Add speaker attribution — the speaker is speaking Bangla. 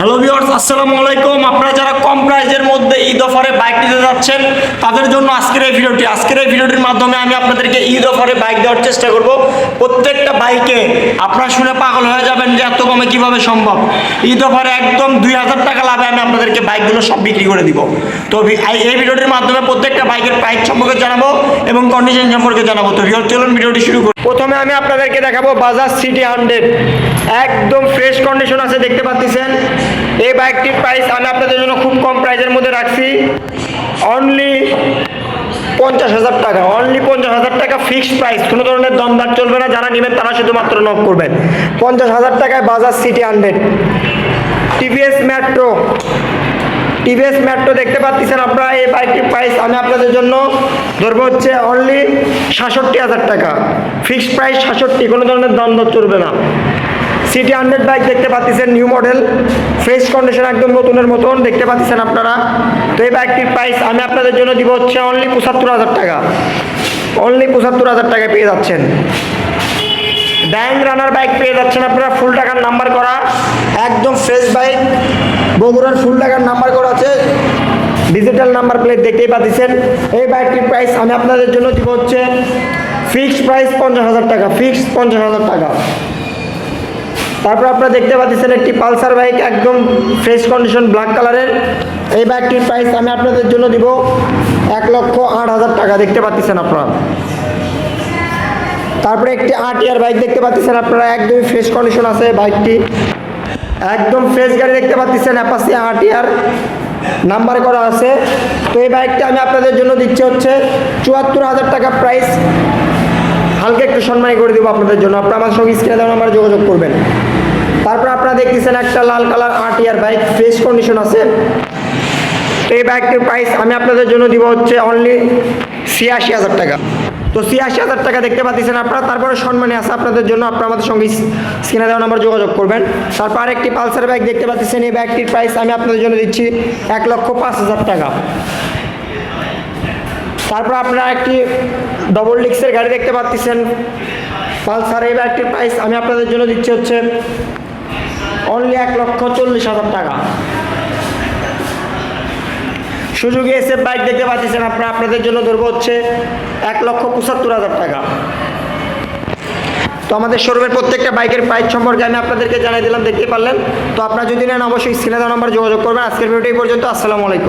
Speaker 1: হ্যালো ভিউয়ার্স আসসালামু আলাইকুম। আপনারা যারা কম প্রাইজের মধ্যে ঈদ অফারে বাইক নিতে যাচ্ছেন, তাদের জন্য আজকের এই ভিডিওটি, আজকের এই ভিডিওটির মাধ্যমে আমি আপনাদেরকে ঈদ অফারে বাইক দেওয়ার চেষ্টা করব। প্রত্যেকটা বাইকে আপনারা শুনে পাগল হয়ে যাবেন যে এত কমে কীভাবে সম্ভব। ঈদ অফারে একদম দুই হাজার টাকা লাভে আমি আপনাদেরকে বাইকগুলো সব বিক্রি করে দিব। তো এই- ভিডিওটির মাধ্যমে প্রত্যেকটা বাইকের প্রাইস সম্পর্কে জানাব এবং কন্ডিশন সম্পর্কে জানাব। তো ভিউয়ার চলুন ভিডিওটি শুরু করি। প্রথমে আমি আপনাদেরকে দেখাবো বাজাজ সিটি হান্ড্রেড একদম ফ্রেশ কন্ডিশন আছে, দেখতে পাচ্ছেন? এই বাইকটির প্রাইস আমি আপনাদের জন্য খুব কম প্রাইসের মধ্যে রাখছি। অনলি পঞ্চাশ হাজার টাকা অনলি পঞ্চাশ হাজার টাকা ফিক্সড প্রাইস কোনো ধরনের দমদার চলবে না, যারা নেবেন তারা শুধুমাত্র নক করবেন। পঞ্চাশ হাজার টাকায় Bajaj CT hundred TVS metro TVS metro দেখতে পাচ্ছেন আপনারা, এই বাইকটির প্রাইস আমি আপনাদের জন্য ধরবো হচ্ছে অনলি সাতষট্টি হাজার টাকা। ফিক্সড প্রাইস সাতষট্টি, কোনো ধরনের দ্বন্দ্ব চলবে না। সিটি হান্ড্রেড বাইক দেখতে পাচ্ছেন নিউ মডেল ফ্রেশ কন্ডিশন একদম নতুনের মতন, দেখতে পাচ্ছেন আপনারা। তো এই বাইকটির প্রাইস আমি আপনাদের জন্য দিব হচ্ছে অনলি পঁচাত্তর হাজার টাকা। অনলি পঁচাত্তর হাজার টাকায় পেয়ে যাচ্ছেন। ব্যাং রানার বাইক পেয়ে যাচ্ছেন আপনারা ফুল টাকার নাম্বার করা। একদম ফ্রেশ বাইক বগুড়ার ফুল টাকার নাম্বার করা আছে। ডিজিটাল নাম্বার প্লেট দেখতেই পাচ্ছেন। এই বাইকটির প্রাইস আমি আপনাদের জন্য দিব হচ্ছে ফিক্সড প্রাইস পঞ্চাশ হাজার টাকা ফিক্সড পঞ্চাশ হাজার টাকা। তারপর আপনারা দেখতে পাচ্ছেন একটি পালসার বাইক, একদম ফ্রেশ কন্ডিশন ব্ল্যাক কালারের এই বাইকটির প্রাইস আমি আপনাদের জন্য দিব এক লক্ষ আট হাজার টাকা, দেখতে পাচ্ছেন আপনারা। তারপরে একটি আট ইয়ার বাইক দেখতে পাচ্ছেন আপনারা, একদমই ফ্রেশ কন্ডিশন আছে বাইকটি। একদম ফ্রেশ গাড়ি দেখতে পাচ্ছেন অ্যাপাসি আট ইয়ার। নাম্বার করা আছে। তো এই বাইকটা আমি আপনাদের জন্য দিচ্ছি হচ্ছে চুয়াত্তর হাজার টাকা প্রাইস হালকা একটু সম্মানী করে দেবো আপনাদের জন্য। আপনারা আমার সঙ্গে স্ক্রিনে দেওয়া নাম্বারে যোগাযোগ করবেন। তারপর আপনারা দেখতেছেন একটা লাল কালার আট ইয়ার বাইক ফ্রেশ কন্ডিশন আছে। তো এই বাইকটির প্রাইস আমি আপনাদের জন্য দিব হচ্ছে অনলি ছিয়াশি হাজার টাকা। তো ছিয়াশি হাজার টাকা দেখতে পাচ্ছেন আপনারা। তারপরে সম্মানে আছে আপনাদের জন্য আপনারা আমাদের সঙ্গে স্ক্রিনে দেওয়া নাম্বার যোগাযোগ করবেন। তারপর আরেকটি পালসার ব্যাগ দেখতে পাচ্ছেন। এই ব্যাগটির প্রাইস আমি আপনাদের জন্য দিচ্ছি এক লক্ষ পাঁচ হাজার টাকা। তারপর আপনারা একটি ডবল ডিক্সের গাড়ি দেখতে পাচ্ছেন। পালসার এই ব্যাগটির প্রাইস আমি আপনাদের জন্য দিচ্ছি হচ্ছে অনলি এক লক্ষ চল্লিশ হাজার টাকা। সুযোগে এসে বাইক দেখতে পাচ্ছেন আপনারা। আপনাদের জন্য ধরবো হচ্ছে এক লক্ষ পঁচাত্তর হাজার টাকা। তো আমাদের শোরুমের প্রত্যেকটা বাইকের প্রাইস সম্পর্কে আমি আপনাদেরকে জানিয়ে দিলাম, দেখতে পারলেন। তো আপনারা যদি নেন, অবশ্যই স্ক্রিনে দেওয়া নাম্বার যোগাযোগ করবেন। আজকের ভিডিও পর্যন্ত। আসসালামু আলাইকুম।